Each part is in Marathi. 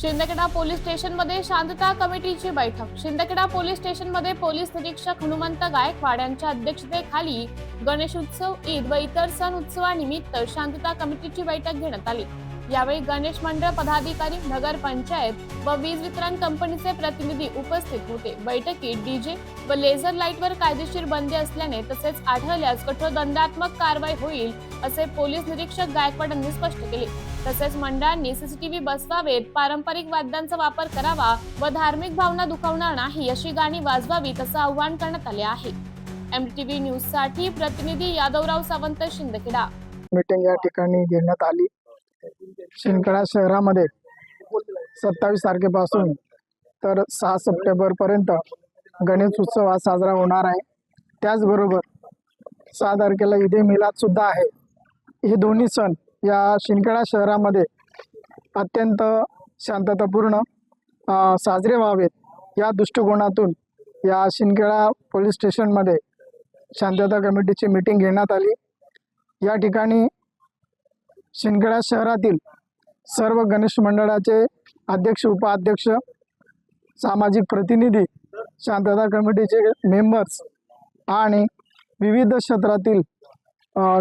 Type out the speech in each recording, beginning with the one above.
शिंदखेडा पोलीस स्टेशनमध्ये शांतता कमिटीची बैठक. शिंदखेडा पोलीस स्टेशनमध्ये पोलीस निरीक्षक हनुमंत गायकवाड यांच्या अध्यक्षतेखाली गणेश उत्सव ईद व इतर सण उत्सवानिमित्त शांतता कमिटीची बैठक घेण्यात आली. यावेळी गणेश मंडळ पदाधिकारी नगर पंचायत व वीज वितरण कंपनीचे प्रतिनिधी उपस्थित होते. बैठकीत डीजे व लेझर लाईटवर कायदेशीर बंदी असल्याने तसेच आढळल्यास कठोर दंडात्मक कारवाई होईल असे पोलीस निरीक्षक गायकवाड यांनी स्पष्ट केले. तसेच मंडळांनी सीसीटीव्ही बसवावेत पारंपरिक वाद्यांचा वापर करावा व धार्मिक भावना दुखावणार नाही अशी गाणी वाजवावीत असं आवाहन करण्यात आले आहे. एमटीव्ही न्यूजसाठी प्रतिनिधी यादवराव सावंत शिंदखेडा. मीटिंग या ठिकाणी घेण्यात आली. शिंदखेडा शहरामध्ये सत्तावीस तारखेपासून तर सहा सप्टेंबर पर्यंत गणेश उत्सव हा साजरा होणार आहे. त्याचबरोबर सहा तारखेला ईद ए मिलाद सुद्धा आहे. हे दोन्ही सण या शिंदखेडा शहरामध्ये अत्यंत शांततापूर्ण साजरे व्हावेत. या दृष्टिकोनातून या शिंदखेडा पोलीस स्टेशनमध्ये शांतता कमिटीची मीटिंग घेण्यात आली. या ठिकाणी शिंदखेडा शहरातील सर्व गणेश मंडळाचे अध्यक्ष उपाध्यक्ष सामाजिक प्रतिनिधी शांतता कमिटीचे मेंबर्स आणि विविध क्षेत्रातील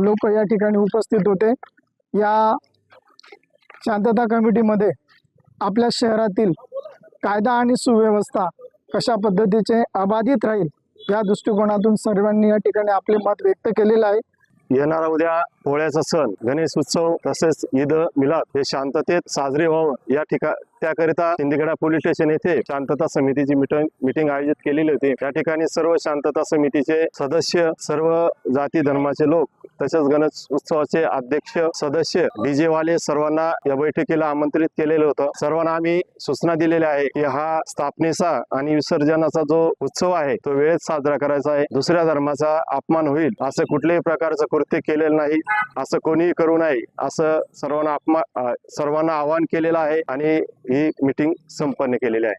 लोक या ठिकाणी उपस्थित होते. या शांतता कमिटीमध्ये आपल्या शहरातील कायदा आणि सुव्यवस्था कशा पद्धतीचे अबाधित राहील या दृष्टिकोनातून सर्वांनी या ठिकाणी आपले मत व्यक्त केलेलं आहे. येणारा उद्या पोळ्याचा सण गणेश उत्सव तसेच ईद मिलाद हे शांततेत साजरे व्हावं या ठिकाण त्याकरिता शिंदखेडा पोलीस स्टेशन येथे शांतता समितीची मीटिंग आयोजित केलेली होती. या ठिकाणी सर्व शांतता समितीचे सदस्य सर्व जाती धर्माचे लोक तसेच गणेश उत्सवाचे अध्यक्ष सदस्य डीजे वाले सर्वांना या बैठकीला आमंत्रित केलेलं होतं. सर्वांना आम्ही सूचना दिलेल्या आहे की हा स्थापनेचा आणि विसर्जनाचा जो उत्सव आहे तो वेळेत साजरा करायचा आहे. दुसऱ्या धर्माचा अपमान होईल असं कुठल्याही प्रकारचं कृत्य केलेलं नाही असं कोणीही करू नये असं सर्वांना अपमान सर्वांना आवाहन केलेलं आहे आणि ही मीटिंग संपन्न केलेली आहे.